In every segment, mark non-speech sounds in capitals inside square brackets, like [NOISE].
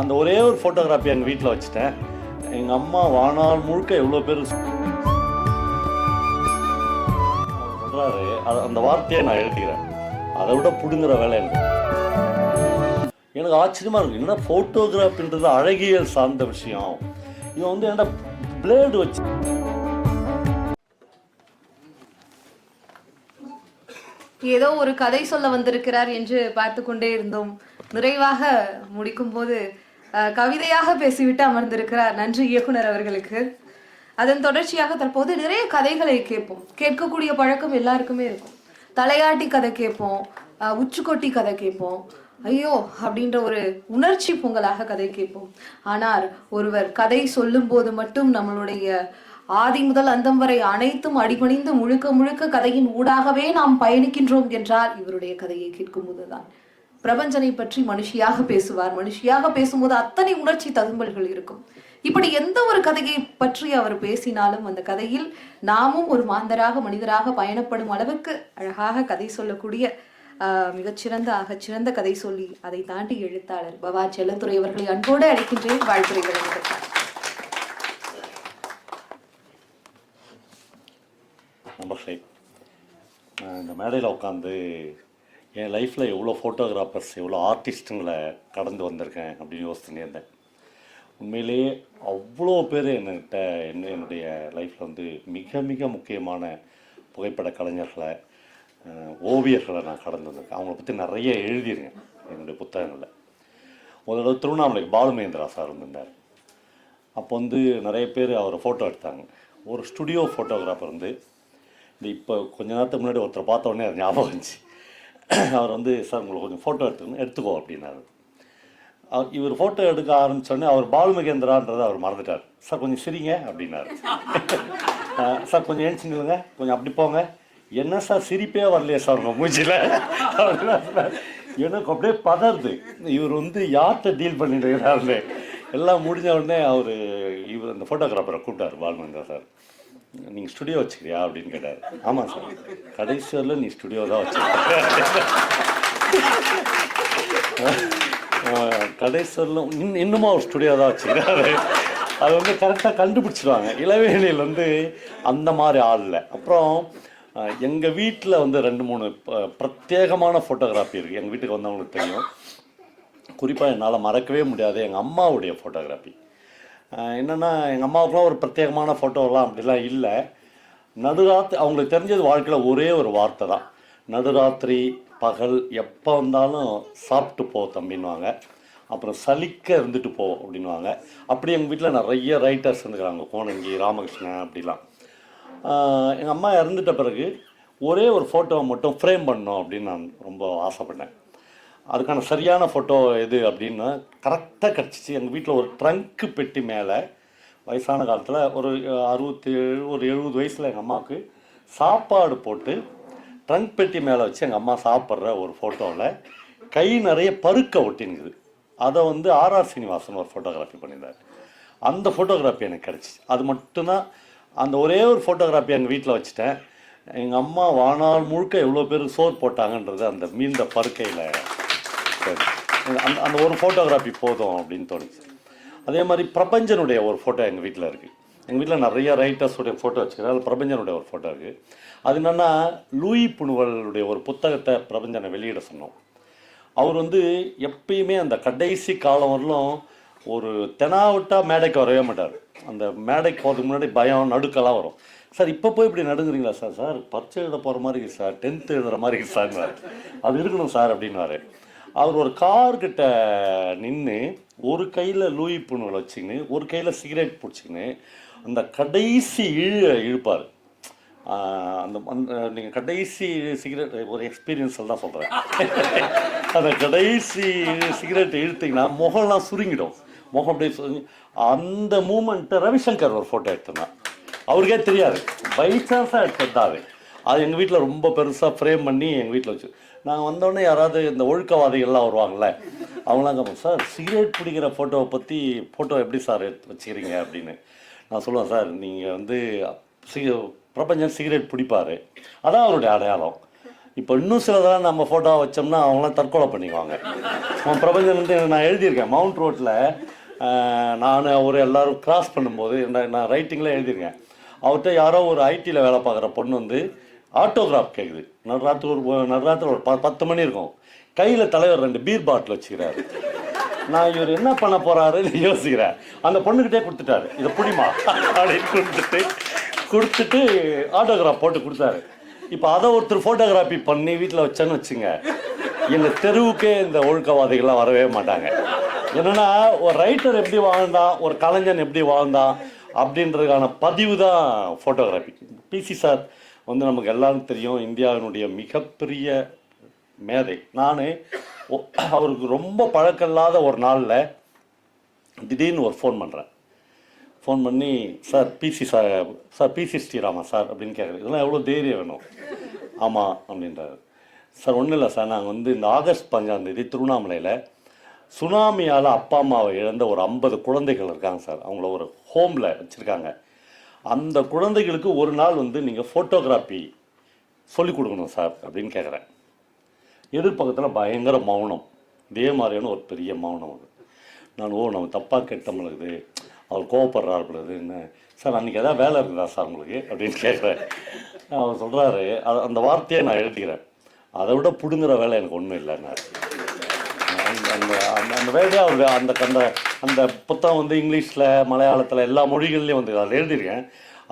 அந்த ஒரே ஒரு ஃபோட்டோகிராஃபி எங்கள் வீட்டில் வச்சுட்டேன். எங்கள் அம்மா வானால் முழுக்க எவ்வளோ பேர் சொல்கிறாரு அந்த வார்த்தையை நான் எழுதிக்கிறேன். அதை விட பிடுங்குற வேலை எனக்கு. எனக்கு ஆச்சரியமாக இருக்குது என்ன ஃபோட்டோகிராஃபின்றது அழகியல் சார்ந்த விஷயம். இது வந்து என்ன பிளேடு வச்சு ஏதோ ஒரு கதை சொல்ல வந்திருக்கிறார் என்று பார்த்து கொண்டே இருந்தோம். நிறைவாக முடிக்கும் போது கவிதையாக பேசிவிட்டு அமர்ந்திருக்கிறார் நன்றி இயக்குனர் அவர்களுக்கு. அதன் தொடர்ச்சியாக தற்போது நிறைய கதைகளை கேட்போம். கேட்கக்கூடிய பழக்கம் எல்லாருக்குமே இருக்கும். தலையாட்டி கதை கேட்போம் உச்சுக்கொட்டி கதை கேட்போம் ஐயோ அப்படின்ற ஒரு உணர்ச்சி பொங்கலாக கதை கேட்போம். ஆனால் ஒருவர் கதை சொல்லும் போது மட்டும் நம்மளுடைய ஆதி முதல் அந்தம் வரை அனைத்தும் அடிபணிந்து முழுக்க முழுக்க கதையின் ஊடாகவே நாம் பயணிக்கின்றோம் என்றால் இவருடைய கதையை கேட்கும் போதுதான் பிரபஞ்சனை பற்றி மனுஷியாக பேசுவார். மனுஷியாக பேசும்போது அத்தனை உணர்ச்சி ததும்பல்கள் இருக்கும். இப்படி எந்த ஒரு கதையை பற்றி அவர் பேசினாலும் அந்த கதையில் நாமும் ஒரு மாந்தராக மனிதராக பயணப்படும் அளவுக்கு அழகாக கதை சொல்லக்கூடிய மிகச்சிறந்த ஆகச்சிறந்த கதை சொல்லி அதை தாண்டி எழுத்தாளர் பவா செல்லத்துறை அவர்களை அன்போடு அழைக்கின்றேன். வாழ்த்துறை வழங்குகிறார். நம்பர்களை இந்த மேடையில் உட்காந்து என் லைஃப்பில் எவ்வளோ ஃபோட்டோகிராஃபர்ஸ் எவ்வளோ ஆர்டிஸ்ட்டுங்களை கடந்து வந்திருக்கேன் அப்படின்னு யோசிச்சுட்டே இருந்தேன். உண்மையிலேயே அவ்வளோ பேர் என்கிட்ட என்ன என்னுடைய லைஃப்பில் வந்து மிக மிக முக்கியமான புகைப்பட கலைஞர்களை ஓவியர்களை நான் கடந்து வந்திருக்கேன். அவங்கள பற்றி நிறைய எழுதியிருக்கேன் என்னுடைய புத்தகங்களில். ஒரு தடவை திருவண்ணாமலைக்கு பாலுமேந்திரா சார் வந்திருந்தார். அப்போ வந்து நிறைய பேர் அவரை ஃபோட்டோ எடுத்தாங்க. ஒரு ஸ்டுடியோ ஃபோட்டோகிராஃபர் வந்து இந்த இப்போ கொஞ்ச நேரத்துக்கு முன்னாடி ஒருத்தர் பார்த்த உடனே அது ஞாபகம் இருந்துச்சு [CLEARS THROAT] அவர் வந்து சார் உங்களுக்கு கொஞ்சம் ஃபோட்டோ எடுத்துக்கணும் எடுத்துக்கோ அப்படின்னாரு. அவர் இவர் ஃபோட்டோ எடுக்க ஆரம்பிச்சோடனே அவர் பாலுமகேந்திரான்றதை அவர் மறந்துட்டார். சார் கொஞ்சம் சிரிங்க அப்படின்னாரு. [LAUGHS] சார் கொஞ்சம் ஏன் கொஞ்சம் அப்படி போங்க. என்ன சார் சிரிப்பே வரலையே சார் உங்கள் மூஞ்சியில் [LAUGHS] எனக்கு அப்படியே பதறுது. இவர் வந்து யார்கிட்ட டீல் பண்ணிட்டு இருக்கிறாருன்னு எல்லாம் முடிஞ்ச உடனே அவர் இவர் அந்த ஃபோட்டோகிராஃபரை கூப்பிட்டார் பாலுமகேந்திரா சார். நீங்கள் ஸ்டுடியோ வச்சுக்கிறியா அப்படின்னு கேட்டார். ஆமாம் சார். கடைசி வரல நீ ஸ்டுடியோ தான் வச்சுருக்க. கடைசியில் இன் இன்னுமா ஒரு ஸ்டுடியோ தான் வச்சுக்கிறாரு அது வந்து கரெக்டாக கண்டுபிடிச்சிடுவாங்க இளவேலியில் வந்து அந்த மாதிரி ஆள் இல்லை. அப்புறம் எங்கள் வீட்டில் வந்து ரெண்டு மூணு பிரத்யேகமான ஃபோட்டோகிராஃபி இருக்குது எங்கள் வீட்டுக்கு வந்தவங்களுக்கு தெரியும். குறிப்பாக என்னால் மறக்கவே முடியாது. எங்கள் அம்மாவுடைய ஃபோட்டோகிராஃபி என்னென்னா எங்கள் அம்மாவுக்குலாம் ஒரு பிரத்யேகமான ஃபோட்டோலாம் அப்படிலாம் இல்லை. நடுராத்திரி அவங்களுக்கு தெரிஞ்சது வாழ்க்கையில் ஒரே ஒரு வார்த்தை தான். நடுராத்திரி பகல் எப்போ வந்தாலும் சாப்பிட்டு போ தம்பின்னுவாங்க. அப்புறம் சலிக்க இருந்துட்டு போ அப்படின்வாங்க அப்படி எங்கள் வீட்டில் நிறைய ரைட்டர்ஸ் இருந்துக்கிறாங்க. கோணங்கி ராமகிருஷ்ணன் அப்படிலாம். எங்கள் அம்மா இறந்துட்ட பிறகு ஒரே ஒரு ஃபோட்டோவை மட்டும் ஃப்ரேம் பண்ணோம் அப்படின்னு நான் ரொம்ப ஆசைப்பட்டேன். அதுக்கான சரியான ஃபோட்டோ எது அப்படின்னா கரெக்டாக கிடச்சிச்சு. எங்கள் வீட்டில் ஒரு ட்ரங்க்கு பெட்டி மேலே வயசான காலத்தில் ஒரு அறுபத்தி ஏழு ஒரு எழுபது வயசில் எங்கள் அம்மாவுக்கு சாப்பாடு போட்டு ட்ரங்க் பெட்டி மேலே வச்சு எங்கள் அம்மா சாப்பிட்ற ஒரு ஃபோட்டோவில் கை நிறைய பருக்க ஒட்டினுக்குது அதை வந்து ஆர்ஆர் சீனிவாசன் ஒரு ஃபோட்டோகிராஃபி பண்ணியிருந்தார். அந்த ஃபோட்டோகிராஃபி எனக்கு கிடச்சிச்சு. அது மட்டும்தான் அந்த ஒரே ஒரு ஃபோட்டோகிராஃபி எங்கள் வீட்டில் வச்சுட்டேன். எங்கள் அம்மா வாழ்நாள் முழுக்க எவ்வளோ பேர் சோறு போட்டாங்கன்றது அந்த மீந்த பருக்கையில். சரி அந்த அந்த ஒரு ஃபோட்டோகிராஃபி போதும் அப்படின்னு தோணுச்சு. அதே மாதிரி பிரபஞ்சனுடைய ஒரு ஃபோட்டோ எங்கள் வீட்டில் இருக்குது எங்கள் வீட்டில் நிறைய ரைட்டர்ஸுடைய ஃபோட்டோ வச்சுக்கிறேன் அதில் பிரபஞ்சனுடைய ஒரு ஃபோட்டோ இருக்குது அது என்னென்னா லூயி புணுவலுடைய ஒரு புத்தகத்தை பிரபஞ்சனை வெளியிட சொன்னோம். அவர் வந்து எப்பயுமே அந்த கடைசி காலம் வரலும் ஒரு தெனாவிட்டா மேடைக்கு வரவே மாட்டார். அந்த மேடைக்கு போகிறதுக்கு முன்னாடி பயம் நடுக்கெல்லாம் வரும். சார் இப்போ போய் இப்படி நடுங்குறீங்களா? சார் சார் பரீட்சை எழுத போகிற மாதிரி சார். டென்த்து எழுதுகிற மாதிரி சார். அது இருக்கணும் சார் அப்படின்னாரு. அவர் ஒரு கார்கிட்ட நின்று ஒரு கையில் லூயி புண்ணுகளை வச்சுக்கின்னு ஒரு கையில் சிகரெட் பிடிச்சிக்கின்னு அந்த கடைசி இழு இழுப்பார். அந்த அந்த நீங்கள் கடைசி சிகரெட் ஒரு எக்ஸ்பீரியன்ஸில் தான் சொல்கிறேன் அந்த கடைசி சிகரெட் இழுத்தீங்கன்னா முகம்லாம் சுருங்கிடும். முகம் அப்படியே சுருங்கி அந்த மூமெண்ட்டை ரவிசங்கர் ஒரு ஃபோட்டோ எடுத்திருந்தான் அவருக்கே தெரியாது. பை சான்ஸாக எடுத்தாவே அது எங்கள் வீட்டில் ரொம்ப பெருசாக ஃப்ரேம் பண்ணி எங்கள் வீட்டில் வச்சு நாங்கள் வந்தோடனே யாராவது இந்த ஒழுக்கவாதிகள்லாம் வருவாங்கள்ல அவங்களாம் கேட்போம் சார் சிகரெட் பிடிக்கிற ஃபோட்டோவை பற்றி ஃபோட்டோ எப்படி சார் எடுத்து வச்சுக்கிறீங்க? அப்படின்னு. நான் சொல்லுவேன் சார் நீங்கள் வந்து சிக பிரபஞ்சம் சிகரெட் பிடிப்பார். அதான் அவருடைய அடையாளம். இப்போ இன்னும் சிலதெல்லாம் நம்ம ஃபோட்டோ வச்சோம்னா அவங்களாம் தற்கொலை பண்ணிக்குவாங்க. அவன் வந்து நான் எழுதியிருக்கேன் மவுண்ட் ரோட்டில் நான் அவர் எல்லோரும் கிராஸ் பண்ணும்போது நான் ரைட்டிங்கில் எழுதியிருக்கேன். அவர்கிட்ட யாரோ ஒரு ஐடியில் வேலை பார்க்குற பொண்ணு வந்து ஆட்டோகிராஃப் கேட்குது நடுராத்திரி ஒரு நடுராத்திரி ஒரு ப பத்து மணி இருக்கும். கையில் தலைவர் ரெண்டு பீர் பாட்டில் வச்சுக்கிறாரு. நான் இவர் என்ன பண்ண போகிறாருன்னு யோசிக்கிறேன். அந்த பொண்ணுக்கிட்டே கொடுத்துட்டாரு. இதை புடிமா? அப்படின்னு கொடுத்துட்டு கொடுத்துட்டு ஆட்டோகிராஃப் போட்டு கொடுத்தாரு. இப்போ அதை ஒருத்தர் ஃபோட்டோகிராஃபி பண்ணி வீட்டில் வச்சேன்னு வச்சுங்க. எங்கள் தெருவுக்கே இந்த ஒழுக்கவாதிகள்லாம் வரவே மாட்டாங்க. என்னென்னா ஒரு ரைட்டர் எப்படி வாழ்ந்தான் ஒரு கலைஞன் எப்படி வாழ்ந்தான் அப்படின்றதுக்கான பதிவு தான் ஃபோட்டோகிராஃபி பிசி சார் வந்து நமக்கு எல்லாரும் தெரியும் இந்தியாவினுடைய மிகப்பெரிய மேதை. நான் அவருக்கு ரொம்ப பழக்கம் இல்லாத ஒரு நாளில் திடீர்னு ஒரு ஃபோன் பண்ணுறேன் ஃபோன் பண்ணி sir busy sir sir busy Srirama sir அப்படின்னு கேட்குறது இதெல்லாம் எவ்வளோ தைரியம் வேணும்? ஆமாம் அப்படின்றாரு. சார் ஒன்றும் இல்லை சார். நாங்கள் வந்து இந்த ஆகஸ்ட் பஞ்சாம் தேதி திருவண்ணாமலையில் சுனாமியால் அப்பா அம்மாவை இழந்த ஒரு ஐம்பது குழந்தைகள் இருக்காங்க சார். அவங்கள ஒரு ஹோமில் வச்சுருக்காங்க. அந்த குழந்தைகளுக்கு ஒரு நாள் வந்து நீங்கள் ஃபோட்டோகிராஃபி சொல்லிக் கொடுக்கணும் சார் அப்படின்னு கேட்குறேன் எதிர்பக்கத்தில் பயங்கர மௌனம். இதே மாதிரியான ஒரு பெரிய மௌனம் அது. நான் ஓ நம்ம தப்பாக கெட்டமலுக்குது அவர் கோவப்படுறாரு பொழுது என்ன? சார் அன்றைக்கி எதாவது வேலை இருக்குதா சார் உங்களுக்கு? அப்படின்னு கேட்குறேன் அவர் சொல்கிறாரு அந்த வார்த்தையை நான் எழுதிக்கிறேன். அதை விட பிடுங்குற வேலை எனக்கு ஒன்றும் இல்லைன்னாரு. அந்த அந்த அந்த அந்த அவர் அந்த அந்த அந்த புத்தகம் வந்து இங்கிலீஷில் மலையாளத்தில் எல்லா மொழிகள்லையும் வந்து அதில் எழுதியிருக்கேன்.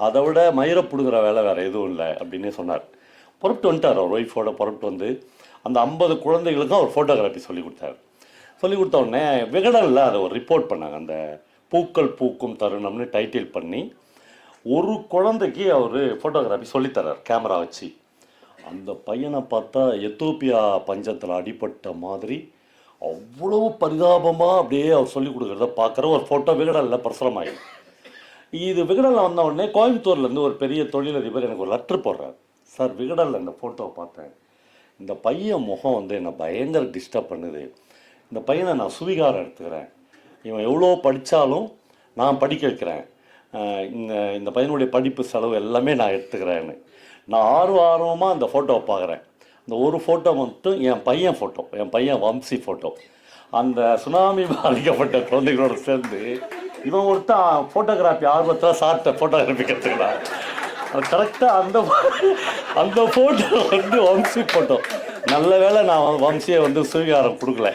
அதை விட மயிரை பிடுங்குற வேலை வேறு எதுவும் இல்லை அப்படின்னு சொன்னார். புறப்பட்டு வந்துட்டார் அவர் ஒய்ஃபோட புறப்பட்டு வந்து. அந்த ஐம்பது குழந்தைகளுக்கும் அவர் ஃபோட்டோகிராஃபி சொல்லி கொடுத்தாரு. சொல்லி கொடுத்த உடனே விகடனில் அதை ஒரு ரிப்போர்ட் பண்ணாங்க. அந்த பூக்கள் பூக்கும் தருணம்னு டைட்டில் பண்ணி ஒரு குழந்தைக்கு அவர் ஃபோட்டோகிராஃபி சொல்லித்தரார் கேமரா வச்சு. அந்த பையனை பார்த்தா எத்தோப்பியா பஞ்சத்தில் அடிபட்ட மாதிரி அவ்வளவு பரிதாபமாக அப்படியே அவர் சொல்லி கொடுக்குறத பார்க்குற ஒரு ஃபோட்டோ விகடனில் பிரசுரமாயிடும் இது விகடனில் வந்த உடனே கோயம்புத்தூர்லேருந்து ஒரு பெரிய தொழிலதிபர் எனக்கு ஒரு லெட்ரு போடுறார். சார் விகடனில் இந்த ஃபோட்டோவை பார்த்தேன். இந்த பையன் முகம் வந்து என்னை பயங்கர டிஸ்டர்ப் பண்ணுது. இந்த பையனை நான் சுவிகாரம் எடுத்துக்கிறேன். இவன் எவ்வளோ படித்தாலும் நான் படிக்க வைக்கிறேன். இந்த இந்த பையனுடைய படிப்பு செலவு எல்லாமே நான் எடுத்துக்கிறேன்னு. நான் ஆர்வ ஆர்வமாக அந்த ஃபோட்டோவை பார்க்குறேன். இந்த ஒரு ஃபோட்டோ மட்டும் என் பையன் ஃபோட்டோ என் பையன் வம்சி ஃபோட்டோ அந்த சுனாமி பாதிக்கப்பட்ட குழந்தைகளோடு சேர்ந்து இவன் ஒருத்தன் ஃபோட்டோகிராஃபி ஆர்வத்தில் சார்ட்ட ஃபோட்டோகிராஃபி கற்றுக்கிறான் கரெக்டாக அந்த அந்த ஃபோட்டோ வந்து வம்சி ஃபோட்டோ நல்ல வேளை நான் வம்சியை வந்து சுவீகாரம் கொடுக்கல.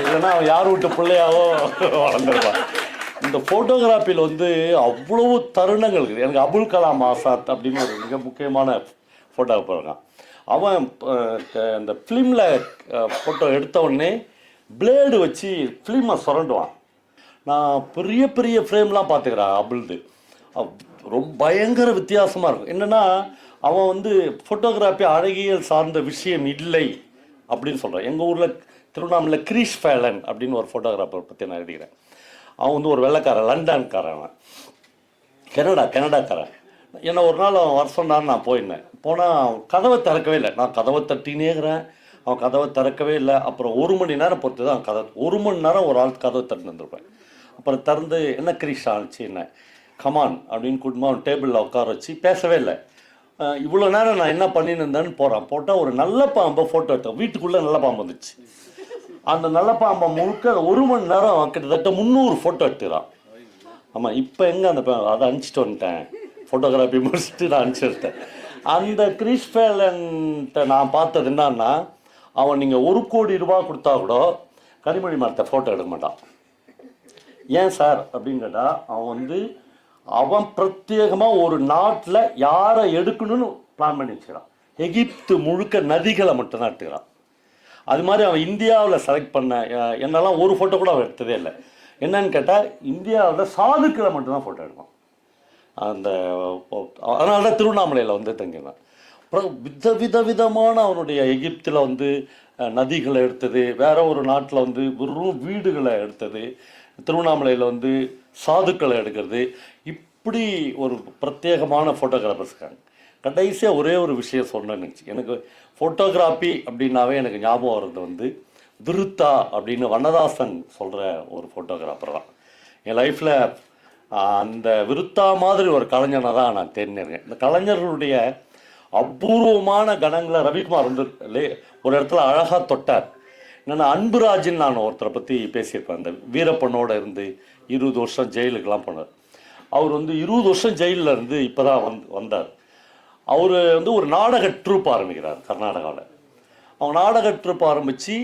இல்லைன்னா அவன் யார் வீட்டு பிள்ளையாவோ வளர்ந்துருப்பான். இந்த ஃபோட்டோகிராஃபியில் வந்து அவ்வளவு தருணங்கள் இருக்குது. எனக்கு அபுல் கலாம் ஆசாத் அப்படின்னு ஒரு மிக முக்கியமான ஃபோட்டோகிராஃபர் இருக்கான். அவன் அந்த ஃபிலிமில் ஃபோட்டோ எடுத்த உடனே பிளேடு வச்சு ஃபிலிமை சுரண்டுவான். நான் பெரிய பெரிய ஃப்ரேம்லாம் பார்த்துக்கிறேன் அபுல்து. ரொம்ப பயங்கர வித்தியாசமாக இருக்கும். என்னென்னா அவன் வந்து ஃபோட்டோகிராஃபி அழகியல் சார்ந்த விஷயம் இல்லை அப்படின்னு சொல்கிறான் எங்கள் ஊரில் திருவண்ணாமலையில் கிரீஷ் ஃபேலன் அப்படின்னு ஒரு ஃபோட்டோகிராஃபர் பற்றி நான் எழுதிக்கிறேன். அவன் வந்து ஒரு வெள்ளைக்காரன் லண்டன்காரன் அவன். கனடா கனடாக்காரன். என்னை ஒரு நாள் அவன் வர சொன்னான்னு நான் போயிருந்தேன். போனால் அவன் கதவை திறக்கவே இல்லை. நான் கதவை தட்டினே இருக்கிறேன் அவன் கதவை திறக்கவே இல்லை. அப்புறம் ஒரு மணி நேரம் பொறுத்து தான் கதை ஒரு மணி நேரம் ஒரு ஆள் கதவை தட்டு வந்துருப்பேன் அப்புறம் திறந்து என்ன கிரீஷ் ஆச்சு என்ன? கமான் அப்படின்னு கூட்டமாக அவன் டேபிளில் உட்கார வச்சு பேசவே இல்லை. இவ்வளோ நேரம் நான் என்ன பண்ணின்னு இருந்தேன்னு போகிறான் போட்டால் ஒரு நல்ல பாம்பை ஃபோட்டோ எடுத்தேன். வீட்டுக்குள்ளே நல்ல பாம்பு வந்துச்சு. அந்த நல்ல பாம்பை முழுக்க ஒரு மணி நேரம் கிட்டத்தட்ட முந்நூறு ஃபோட்டோ எடுத்துக்கிறான். ஆமாம் இப்போ எங்கே அந்த அதை அனுப்பிச்சிட்டு வந்துட்டேன். ஃபோட்டோகிராஃபி முடிச்சுட்டு நான் அனுப்பிச்சிட்டேன் அந்த கிறிஸ்பேலன்ட்ட நான் பார்த்தது என்னன்னா அவன் நீங்கள் ஒரு கோடி ரூபா கொடுத்தா கூட கனிமொழி மரத்தை ஃபோட்டோ எடுக்க மாட்டான். ஏன் சார்? அப்படின்னு கேட்டால் அவன் வந்து அவன் பிரத்யேகமாக ஒரு நாட்டில் யாரை எடுக்கணும்னு பிளான் பண்ணி வச்சுக்கிறான். எகிப்து முழுக்க நதிகளை மட்டும்தான் எடுத்துக்கிறான். அது மாதிரி அவன் இந்தியாவில் செலக்ட் பண்ண என்னெல்லாம் ஒரு ஃபோட்டோ கூட அவன் எடுத்ததே இல்லை. என்னன்னு கேட்டால் இந்தியாவில் சாதுக்களை மட்டும்தான் ஃபோட்டோ எடுப்பான். அந்த அதனால தான் திருவண்ணாமலையில் வந்து தங்கினான். அப்புறம் வித வித விதமான அவனுடைய எகிப்தில் வந்து நதிகளை எடுத்தது. வேற ஒரு நாட்டில் வந்து வெறும் வீடுகளை எடுத்தது. திருவண்ணாமலையில் வந்து சாதுக்களை எடுக்கிறது. இப்படி ஒரு பிரத்யேகமான ஃபோட்டோகிராஃபர்ஸ் இருக்காங்க. கடைசியாக ஒரே ஒரு விஷயம் சொன்னேன்னு எனக்கு ஃபோட்டோகிராஃபி அப்படின்னாவே எனக்கு ஞாபகம் வர்றது வந்து விருத்தா அப்படின்னு வண்ணதாசன் சொல்கிற ஒரு ஃபோட்டோகிராஃபர் தான். என் லைஃப்பில் அந்த விருத்தா மாதிரி ஒரு கலைஞனை தான் நான் தெரிஞ்சிருக்கேன் இந்த கலைஞர்களுடைய அபூர்வமான கணங்களை ரவிக்குமார் வந்து ஒரு இடத்துல அழகாக தொட்டார். என்னென்னா அன்புராஜன் நான் ஒருத்தரை பற்றி பேசியிருப்பேன். அந்த வீரப்பண்ணோடு இருந்து இருபது வருஷம் ஜெயிலுக்கெல்லாம் போனார். அவர் வந்து இருபது வருஷம் ஜெயிலில் இருந்து இப்போ தான் வந்து வந்தார். அவர் வந்து ஒரு நாடக ட்ரூப் ஆரம்பிக்கிறார் கர்நாடகாவில் அவங்க நாடக ட்ரூப் ஆரம்பித்து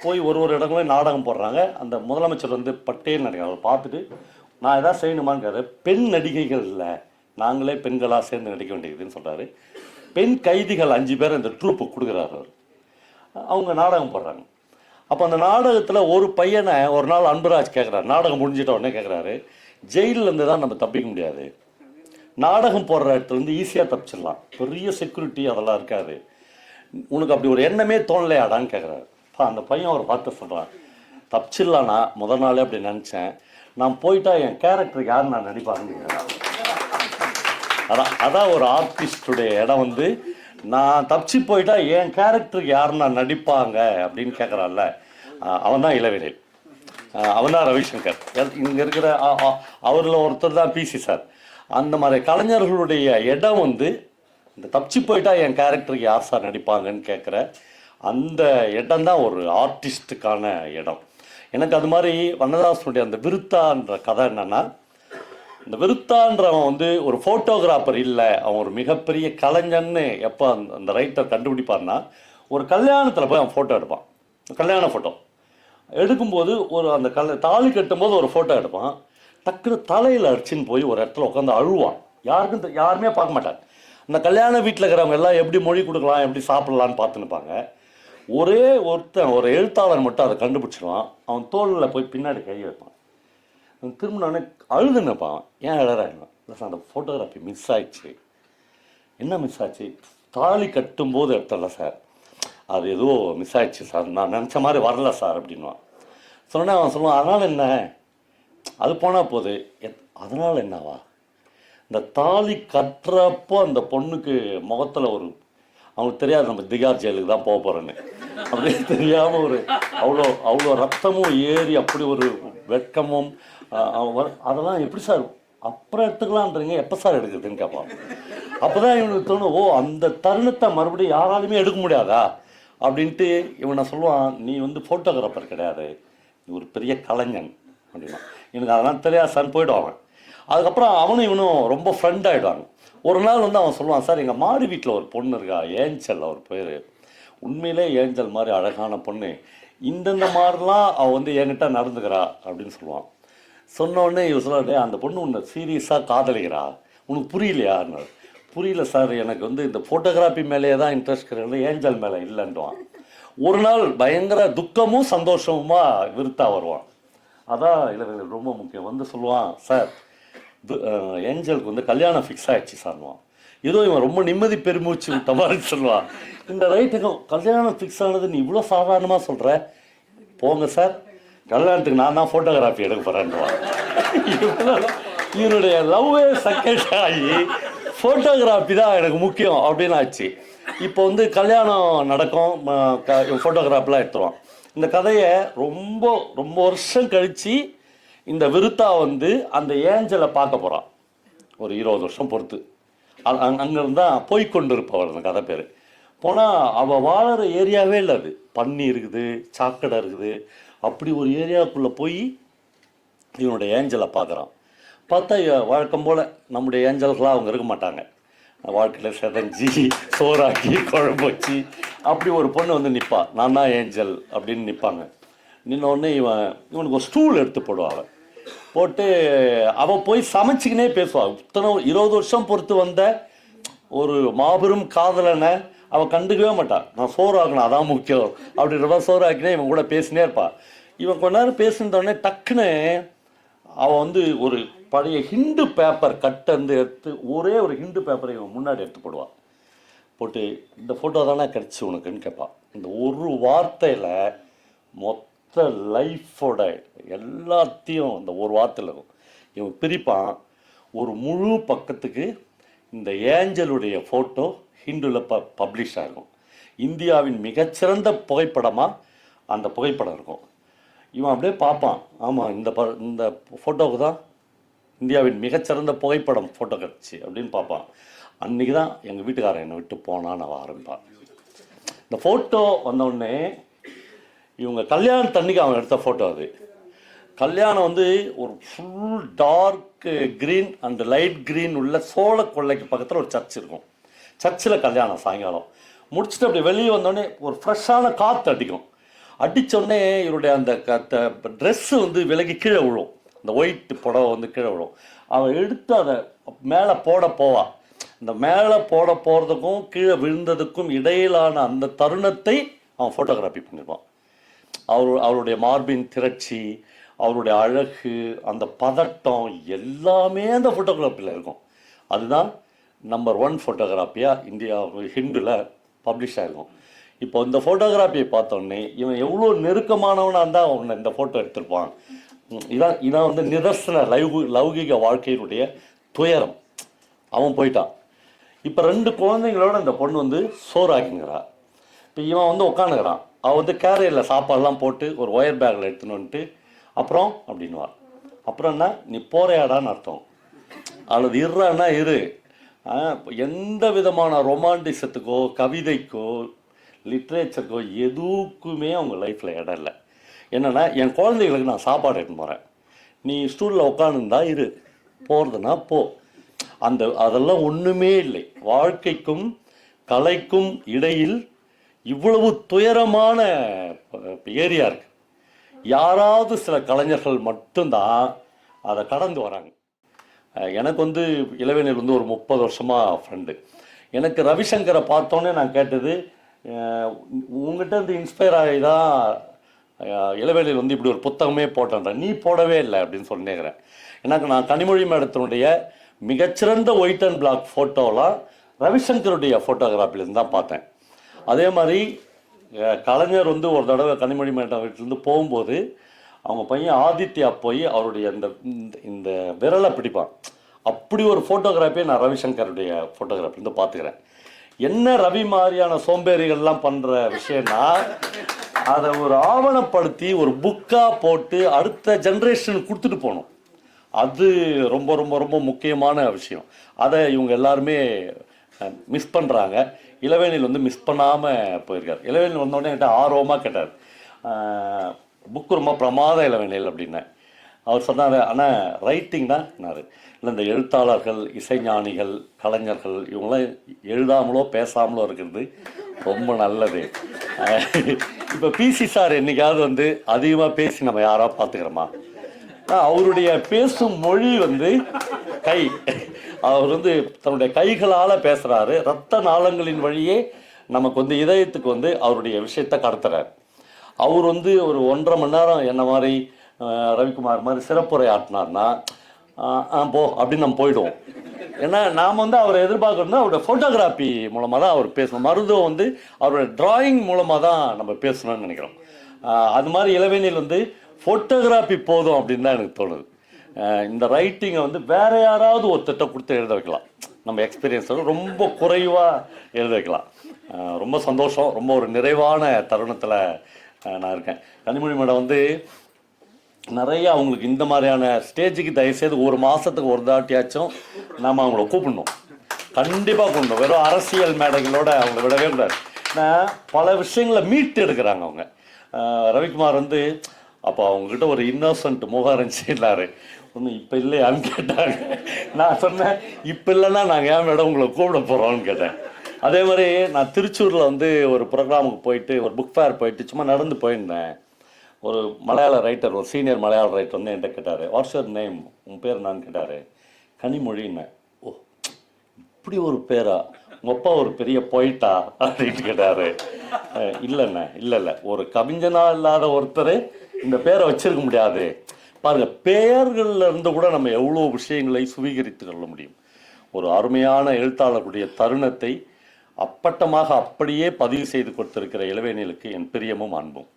போய் ஒரு ஒரு இடங்களும் நாடகம் போடுறாங்க. அந்த முதலமைச்சர் வந்து பட்டேன்னு நினைக்கிறார் அவரை பார்த்துட்டு நான் எதாவது செய்யணுமான்னு கேட்டார் பெண் நடிகைகள் இல்லை நாங்களே பெண்களாக சேர்ந்து நடிக்க வேண்டியதுன்னு சொல்கிறாரு பெண் கைதிகள் அஞ்சு பேர் இந்த ட்ரூப்புக்கு கொடுக்குறாரு அவர். அவங்க நாடகம் போடுறாங்க. அப்போ அந்த நாடகத்தில் ஒரு பையனை ஒரு நாள் அன்புராஜ் கேட்குறாரு நாடகம் முடிஞ்சிட்ட உடனே கேட்குறாரு ஜெயிலிருந்து தான் நம்ம தப்பிக்க முடியாது. நாடகம் போடுற இடத்துலேருந்து ஈஸியாக தப்பிச்சிடலாம். பெரிய செக்யூரிட்டி அதெல்லாம் இருக்காது. உனக்கு அப்படி ஒரு எண்ணமே தோணலையாடான்னு கேட்குறாரு அந்த பையன் ஒரு பார்த்து சொல்கிறான் தப்பிச்சிடலான்னா முத நாளே அப்படி நினச்சேன். நான் போயிட்டா என் கேரக்டருக்கு யார் நான் நடிப்பாருன்னு கேட்குறேன் அதான் அதான் ஒரு ஆர்டிஸ்டுடைய இடம் வந்து நான் தப்பிச்சு போயிட்டா என் கேரக்டருக்கு யார் நான் நடிப்பாங்க அப்படின்னு கேட்குறான்ல அவன் தான் இளவேலை அவன் தான் ரவிசங்கர். இங்கே இருக்கிற அவரில் ஒருத்தர் தான் பிசி சார் அந்த மாதிரி கலைஞர்களுடைய இடம் வந்து இந்த தப்பிச்சு போயிட்டா என் கேரக்டருக்கு யார் சார் நடிப்பாங்கன்னு கேட்குற அந்த இடம் தான் ஒரு ஆர்டிஸ்ட்டுக்கான இடம். எனக்கு அது மாதிரி வண்ணதாசனுடைய அந்த விருத்தான்ற கதை என்னன்னா இந்த விருத்தான்றவன் வந்து ஒரு ஃபோட்டோகிராஃபர் இல்லை. அவன் ஒரு மிகப்பெரிய கலைஞன்னு எப்போ அந்த அந்த ரைட்டர் கண்டுபிடிப்பார்னா ஒரு கல்யாணத்தில் போய் அவன் ஃபோட்டோ எடுப்பான். கல்யாண ஃபோட்டோ எடுக்கும்போது ஒரு அந்த கல் தாலி கட்டும்போது ஒரு ஃபோட்டோ எடுப்பான். டக்குனு தலையில் அடிச்சுன்னு போய் ஒரு இடத்துல உட்காந்து அழுவான். யாருக்கும் யாருமே பார்க்க மாட்டாங்க. அந்த கல்யாண வீட்டில் இருக்கிறவங்க எல்லாம் எப்படி மொழி கொடுக்கலாம் எப்படி சாப்பிடலான்னு பார்த்துன்னுப்பாங்க. ஒரே ஒருத்தன் ஒரு எழுத்தாளர் மட்டும் அதை கண்டுபிடிச்சிடுவான் அவன் தோளில் போய் பின்னாடி கை வைப்பான். அவன் திரும்பினோடனே அழுதுன்னுப்பான் ஏன் அழறான் இல்லை சார் அந்த ஃபோட்டோகிராஃபி மிஸ் ஆயிடுச்சு. என்ன மிஸ் ஆச்சு? தாலி கட்டும்போது எடுத்தல சார். அது ஏதோ மிஸ் ஆயிடுச்சு சார். நான் நினச்ச மாதிரி வரல சார் அப்படின்வான் சொன்னேன் அவன் சொல்லுவான் அதனால் என்ன? அது போனால் போகுது எத் அதனால் என்னவா? இந்த தாலி கட்டுறப்போ அந்த பொண்ணுக்கு முகத்தில் ஒரு அவனுக்கு தெரியாது நம்ம திகார் ஜெயிலுக்கு தான் போக போகிறேன்னு அப்படின்னு தெரியாமல் ஒரு அவ்வளோ அவ்வளோ ரத்தமும் ஏறி அப்படி ஒரு வெட்கமும் அவன் அதெல்லாம் எப்படி சார் அப்புறம் எடுத்துக்கலான்றீங்க எப்போ சார் எடுக்குதுன்னு கேட்பான். அப்போ தான் இவனுக்கு தோணும் ஓ அந்த தருணத்தை மறுபடியும் யாராலுமே எடுக்க முடியாதா? அப்படின்ட்டு இவனை சொல்லுவான் நீ வந்து ஃபோட்டோகிராஃபர் கிடையாது. நீ ஒரு பெரிய கலைஞன். அப்படின்னா. எனக்கு அதெல்லாம் தெரியாது சார் போயிடுவான் அவன். அதுக்கப்புறம் அவனும் இவனும் ரொம்ப ஃப்ரெண்ட் ஆகிடுவாங்க ஒரு நாள் வந்து அவன் சொல்லுவான் சார் எங்கள் மாடி வீட்டில் ஒரு பொண்ணு இருக்கா? ஏஞ்சல் அவர் பேர். உண்மையிலே ஏஞ்சல் மாதிரி அழகான பொண்ணு. இந்தந்த மாதிரிலாம் அவள் வந்து என்கிட்ட நடந்துக்கிறா அப்படின்னு சொல்லுவான். சொன்ன உடனே இவன் அந்த பொண்ணு உன்னை சீரியஸாக காதலிக்கிறா? உனக்கு புரியலையான்னு புரியல சார் எனக்கு வந்து இந்த ஃபோட்டோகிராஃபி மேலேயே தான் இன்ட்ரெஸ்ட் கிடையாது ஏஞ்சல் மேலே இல்லைன்றான் ஒரு நாள் பயங்கர துக்கமும் சந்தோஷமுமா விருத்தா வருவான். அதான் இளைஞர்கள் ரொம்ப முக்கியம். வந்து சொல்லுவான் சார் ஏஞ்சலுக்கு வந்து கல்யாணம் ஃபிக்ஸ் ஆகிடுச்சு சார்வான் ஏதோ இவன் ரொம்ப நிம்மதி பெருமூச்சு விட்ட மாதிரி சொல்லுவான் இந்த ரைட்டுக்கும் கல்யாணம் ஃபிக்ஸ் ஆனது நீ இவ்வளோ சாதாரணமாக சொல்கிற போங்க சார். கல்யாணத்துக்கு நான் தான் ஃபோட்டோகிராஃபி எடுக்க போகிறேன்னுவான் இவனுடைய லவ்வே சக்கெட் ஆகி ஃபோட்டோகிராஃபி தான் எனக்கு முக்கியம் அப்படின்னு ஆச்சு இப்போ வந்து கல்யாணம் நடக்கும். ஃபோட்டோகிராஃபெலாம் எடுத்துருவான். இந்த கதையை ரொம்ப ரொம்ப வருஷம் கழித்து இந்த விருத்தா வந்து அந்த ஏஞ்சலை பார்க்க போகிறான் ஒரு இருபது வருஷம் பொறுத்து. அங்கேருந்து தான் போய்க்கொண்டு இருப்பவர் அந்த கதை பேர். போனால் அவள் வாழற ஏரியாவே இல்லை அது. பண்ணி இருக்குது சாக்கடை இருக்குது. அப்படி ஒரு ஏரியாவுக்குள்ளே போய் இவனுடைய ஏஞ்சலை பார்க்குறான். பார்த்தா இவ- வழக்கம் போல் நம்முடைய ஏஞ்சல்களாக அவங்க இருக்க மாட்டாங்க. வாழ்க்கையில் செதஞ்சி சோறாக்கி குழம்பு வச்சு அப்படி ஒரு பொண்ணு வந்து நிற்பா நான் தான் ஏஞ்சல் அப்படின்னு நிற்பாங்க நின்ன உடனே இவன் இவனுக்கு ஒரு ஸ்டூல் எடுத்து போடுவான் அவன். போட்டு அவன் போய் சமைச்சிக்கினே பேசுவான். இத்தனை இருபது வருஷம் பொறுத்து வந்த ஒரு மாபெரும் காதலனை அவன் கண்டுக்கவே மாட்டான். நான் சோறு ஆக்கணும் அதான் முக்கியம். அப்படின்ற மாதிரி சோறு ஆக்கினே இவன் கூட பேசினே இருப்பான். இவன் கொஞ்ச நேரம் பேசினோடனே டக்குன்னு அவன் வந்து ஒரு பழைய ஹிண்டு பேப்பர் கட்டை வந்து எடுத்து ஒரே ஒரு ஹிண்டு பேப்பரை இவன் முன்னாடி எடுத்து போடுவான். போட்டு இந்த ஃபோட்டோ தானே கிடச்சி உனக்குன்னு கேட்பான். இந்த ஒரு வார்த்தையில் மொத்த மொத்த லைஃபோட எல்லாத்தையும் அந்த ஒரு வார்த்தையில் இருக்கும். இவன் பிரிப்பான். ஒரு முழு பக்கத்துக்கு இந்த ஏஞ்சலுடைய ஃபோட்டோ ஹிந்துவில் ப பப்ளிஷ் ஆகும் இந்தியாவின் மிகச்சிறந்த புகைப்படமாக அந்த புகைப்படம் இருக்கும். இவன் அப்படியே பார்ப்பான். ஆமாம் இந்த ப இந்த ஃபோட்டோவுக்கு தான் இந்தியாவின் மிகச்சிறந்த புகைப்படம் ஃபோட்டோ கிடச்சி அப்படின்னு பார்ப்பான். அன்றைக்கி தான் எங்கள் வீட்டுக்காரன் என்னை விட்டு போனான்னு அவன் ஆரம்பிப்பான். இந்த ஃபோட்டோ வந்தவுடனே இவங்க கல்யாணத்தன்னைக்கு அவன் எடுத்த ஃபோட்டோ அது. கல்யாணம் வந்து ஒரு full dark green and light green உள்ள சோழ கொள்ளைக்கு பக்கத்தில் ஒரு சர்ச் இருக்கும். சர்ச்சில் கல்யாணம் சாயங்காலம். முடிச்சுட்டு அப்படி வெளியே வந்தோடனே ஒரு ஃப்ரெஷ்ஷான காற்று அடிக்கும். அடித்தோடனே இவருடைய அந்த ட்ரெஸ்ஸு வந்து விலகி கீழே விழும். அந்த ஒயிட் புடவை வந்து கீழே விழும். அவன் எடுத்து அதை மேலே போட போவா. இந்த மேலே போட போகிறதுக்கும் கீழே விழுந்ததுக்கும் இடையிலான அந்த தருணத்தை அவன் ஃபோட்டோகிராஃபி பண்ணியிருப்பான் அவர் அவருடைய மார்பின் திரட்சி அவருடைய அழகு அந்த பதட்டம் எல்லாமே அந்த ஃபோட்டோகிராஃபியில் இருக்கும். அதுதான் நம்பர் ஒன் ஃபோட்டோகிராஃபியாக இந்தியா ஹிந்துல பப்ளிஷ் ஆகிருக்கும் இப்போ இந்த ஃபோட்டோகிராஃபியை பார்த்தோன்னே இவன் எவ்வளோ நெருக்கமானவனாக இருந்தால் அவனை இந்த ஃபோட்டோ எடுத்திருப்பான். இதான் இதான் வந்து நிதர்சன லௌகு லௌகிக வாழ்க்கையினுடைய துயரம். அவன் போயிட்டான். இப்போ ரெண்டு குழந்தைங்களோட இந்த பொண்ணு வந்து சோறாக்கிங்கிறா இப்போ இவன் வந்து உட்காந்துக்கிறான் அவள் வந்து கேரியரில் சாப்பாடெல்லாம் போட்டு ஒரு ஒயர் பேக்கில் எடுத்துன்னு வந்துட்டு அப்புறம் அப்படின்னுவா அப்புறம் என்ன? நீ போறையாடான்னு அர்த்தம். அல்லது இருறான்னா இரு. எந்த விதமான ரொமான்டிசத்துக்கோ கவிதைக்கோ லிட்ரேச்சருக்கோ எதுக்குமே அவங்க லைஃப்பில் இடம் இல்லை. என்னென்னா என் குழந்தைகளுக்கு நான் சாப்பாடு எடுத்துன்னு போகிறேன் நீ ஸ்டூலில் உட்காந்துருந்தா இரு. போகிறதுனா போ. அந்த அதெல்லாம் ஒன்றுமே இல்லை. வாழ்க்கைக்கும் கலைக்கும் இடையில் இவ்வளவு துயரமான ஏரியா இருக்கு. யாராவது சில கலைஞர்கள் மட்டும்தான் அதை கடந்து வராங்க. எனக்கு வந்து இளவேனில் வந்து ஒரு முப்பது வருஷமாக ஃப்ரெண்டு எனக்கு ரவிசங்கரை பார்த்தோன்னே நான் கேட்டது உங்ககிட்ட இருந்து இன்ஸ்பயர் ஆகி தான் அஹ் இளவேனில் வந்து இப்படி ஒரு புத்தகமே போட்டேன்ற. நீ போடவே இல்லை அப்படின்னு சொன்னேங்கிறேன் எனக்கு நான் கனிமொழி மேடத்தினுடைய மிகச்சிறந்த ஒயிட் அண்ட் பிளாக் ஃபோட்டோலாம் ரவிசங்கருடைய ஃபோட்டோகிராஃபிலேருந்து தான் பார்த்தேன். அதே மாதிரி கலைஞர் வந்து ஒரு தடவை கனிமொழி மேடம் வீட்டிலேருந்து போகும்போது அவங்க பையன் ஆதித்யா போய் அவருடைய அந்த இந்த- இந்த விரலை பிடிப்பான். அப்படி ஒரு ஃபோட்டோகிராஃபியை நான் ரவிசங்கருடைய ஃபோட்டோகிராஃபிலேருந்து பார்த்துக்கிறேன். என்ன ரவி மாதிரியான சோம்பேறிகள்லாம் பண்ணுற விஷயம்னா அதை ஒரு ஆவணப்படுத்தி ஒரு புக்காக போட்டு அடுத்த ஜென்ரேஷனுக்கு கொடுத்துட்டு போகணும். அது ரொம்ப ரொம்ப ரொம்ப முக்கியமான விஷயம். அதை இவங்க எல்லாருமே மிஸ் பண்ணுறாங்க இளவேனில் வந்து மிஸ் பண்ணாமல் போயிருக்கார். இளவேனில் வந்தோடனே என்கிட்ட ஆர்வமாக கேட்டார். புக்கு ரொம்ப பிரமாத இளவேனில் அப்படின்னேன். அவர் சொன்னார் ஆனால் ரைட்டிங் தான் என்னாரு இல்லை இந்த எழுத்தாளர்கள் இசைஞானிகள் கலைஞர்கள் இவங்களாம் எழுதாமலோ பேசாமலோ இருக்கிறது ரொம்ப நல்லது. இப்போ பிசி சார் என்றைக்காவது வந்து அதிகமாக பேசி நம்ம யாராவது பார்த்துக்கிறோமா அவருடைய பேசும் மொழி வந்து கை. அவர் வந்து தன்னுடைய கைகளால் பேசுகிறாரு ரத்த நாளங்களின் வழியே நமக்கு வந்து இதயத்துக்கு வந்து அவருடைய விஷயத்தை கடத்துறாரு. அவர் வந்து ஒரு ஒன்றரை மணி நேரம் என்ன மாதிரி ரவிக்குமார் மாதிரி சிறப்புரை ஆட்டினார்னா ஆ போ அப்படின்னு நம்ம போயிடுவோம். ஏன்னா நாம் வந்து அவரை எதிர்பார்க்கணும்னா அவருடைய ஃபோட்டோகிராஃபி மூலமாக தான் அவர் பேசணும். மருதம் வந்து அவருடைய டிராயிங் மூலமாக தான் நம்ம பேசணும்னு நினைக்கிறோம். அது மாதிரி இளவேனில் வந்து ஃபோட்டோகிராஃபி போதும் அப்படின்னு தான் எனக்கு தோணுது. இந்த ரைட்டிங்கை வந்து வேற யாராவது ஒருத்தட்ட கொடுத்து எழுத வைக்கலாம். நம்ம எக்ஸ்பீரியன்ஸோட ரொம்ப குறைவாக எழுத வைக்கலாம். ரொம்ப சந்தோஷம். ரொம்ப ஒரு நிறைவான தருணத்தில் நான் இருக்கேன். கனிமொழி மேடம் வந்து நிறைய அவங்களுக்கு இந்த மாதிரியான ஸ்டேஜுக்கு தயவுசெய்து ஒரு மாதத்துக்கு ஒரு தாட்டியாச்சும் நாம் அவங்கள கூப்பிடணும். கண்டிப்பாக கூப்பிடணும். வெறும் அரசியல் மேடைகளோட அவங்கள விடவே கூடாது. நான் பல விஷயங்களை மீட்டு எடுக்கிறாங்க அவங்க. ரவிக்குமார் வந்து அப்போ அவங்ககிட்ட ஒரு இன்னோசன்ட் முகம் இருந்துச்சுன்னாரு ஒன்று இப்போ இல்லையான்னு கேட்டாங்க. நான் சொன்னேன் இப்போ இல்லைன்னா நாங்கள் ஏன் மேடம் உங்களை கூப்பிட போகிறோம்னு கேட்டேன். அதே மாதிரி நான் திருச்சூரில் வந்து ஒரு ப்ரோக்ராமுக்கு போயிட்டு ஒரு புக் ஃபேர் போயிட்டு சும்மா நடந்து போயிருந்தேன். ஒரு மலையாள ரைட்டர் ஒரு சீனியர் மலையாள ரைட்டர் வந்து என்கிட்ட கேட்டார் வாட்ஸ் யுவர் நேம் உன் பேர் நான் கேட்டார். கனிமொழின்னேன் ஓ இப்படி ஒரு பேரா? உங்கள் அப்பா ஒரு பெரிய போயிட்டா அப்படின்ட்டு கேட்டார். இல்லைண்ணே இல்லை இல்லை ஒரு கவிஞனா இல்லாத ஒருத்தர் இந்த பேரை வச்சிருக்க முடியாது. பாருங்க பெயர்களில் இருந்து கூட நம்ம எவ்வளோ விஷயங்களை சுவீகரித்து கொள்ள முடியும். ஒரு அருமையான எழுத்தாளருடைய தருணத்தை அப்பட்டமாக அப்படியே பதிவு செய்து கொடுத்திருக்கிற இளவேனிலுக்கு என் பிரியமும் அன்பும்.